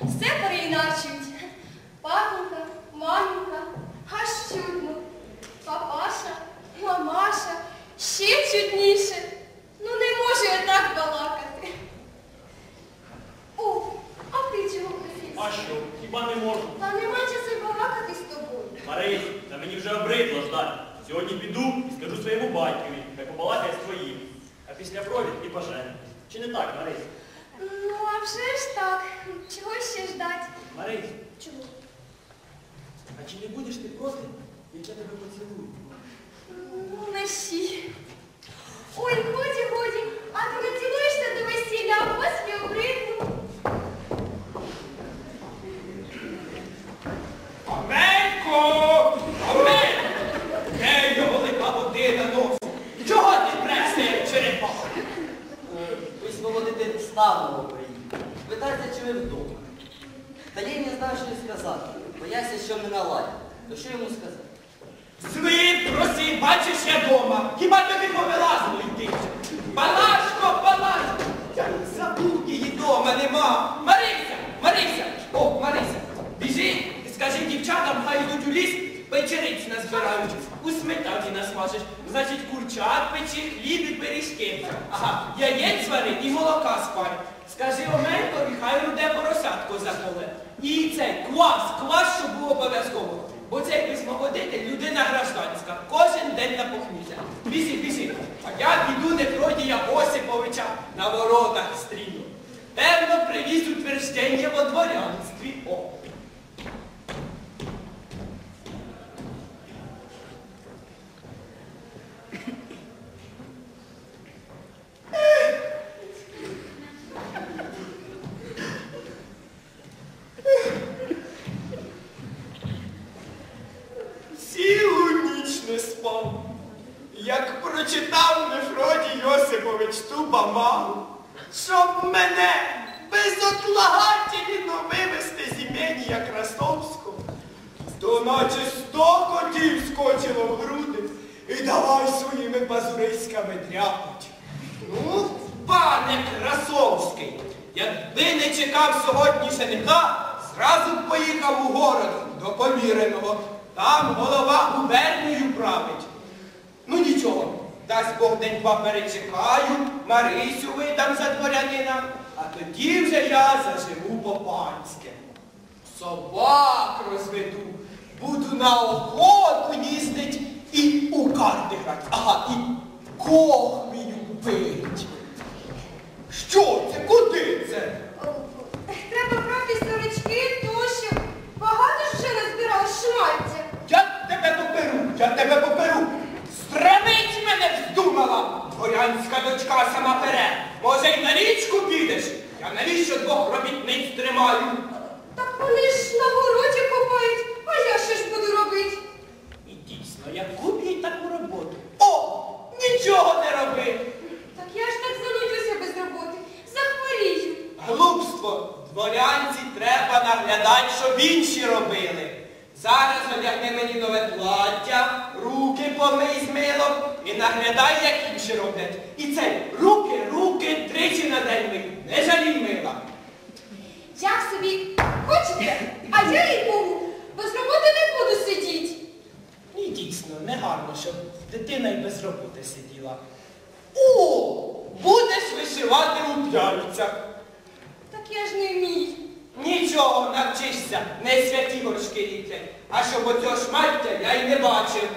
Все переіначують. Папенька, маменька, аж чудно. Папаша, мамаша, ще чудніше. Ну не можу я так балакати. О, а ти чого прихід? А що? Хіба не можу? Та нема часу балакати з тобою. Марей, та мені вже обридло ждати. Сьогодні піду і скажу своєму батькові, як побалакає з твоїм. А після провід і бажання. Чи не так, Марей? Ну, а вже ж так. Чого ще ждать? Марись, Чого? а чи не будеш ти проти, як я тебе поцілую? Ну, мерщі. Ой, Питайте, вдома. Та я не знаю, що й сказати. Боявся, що не наладять. То що йому сказати? Свит, проси, бачиш я дома. Хіба тобі повилазило йти? Палашко, Палашко! Я її дома нема. Марися, Марися! О, Марися, біжи і скажи дівчатам, хай йдуть у ліс, печериць назбирають. У сметані насмажиш. Значить, курчат печи, хліб і пиріжки. Ага, яєць вари і молока спаль. Скажи Омелькові, хай руде поросятко заколе. І цей квас, квас, щоб був обов'язково. Бо цей письмоводитель людина гражданська, кожен день на похмілля. Біжи, біжи. А я піду Нефродія Осиповича на воротах стріну. Певно, привіз утвердження во дворянстві. О. Цілу ніч не спав. Як прочитав Нефродій Йосипович ту бамагу, щоб мене безотлагательно вивезти з імені Красовського, то наче сто котів скочило в груди і давай своїми пазуриськами дряпать. Ну, пане Красовський, якби не чекав сьогодні жениха, зразу б поїхав у город до поміреного. Там голова губернію править. Ну нічого, дасть Бог день-два перечекаю, Марисю видам за дворянина, а тоді вже я заживу по-панськи. Собак розведу, буду на охоту їздить і у карти грати. Ага, і кохмію пить. Що це? Куди це? О, Треба брати сорочки, тощо. Багато ж вже назбирав шмаття. Я тебе поперу, я тебе поперу. Стравить мене Дворянська дочка сама пере. Може, й на річку підеш? Я навіщо двох робітниць тримаю? Так вони ж на городі копають, а я що ж буду робити? І дійсно, яку б їй таку роботу? О, нічого не роби. Так я ж так занудюся без роботи. Захворію. Глупство. Дворянці треба наглядати, щоб інші робили. Зараз одягни мені нове плаття, руки помий з милом і наглядай, як інші роблять. І це руки, руки тричі на день мий. Не жалій мила. Як собі хочете, а я їй Богу, без роботи не буду сидіти. І дійсно, негарно, щоб дитина й без роботи сиділа. О, будеш вишивати у п'яльцях. Так я ж не вмію. Нічого, навчишся, не святі горшки ліплять. А щоб оцього шмаття я й не бачив.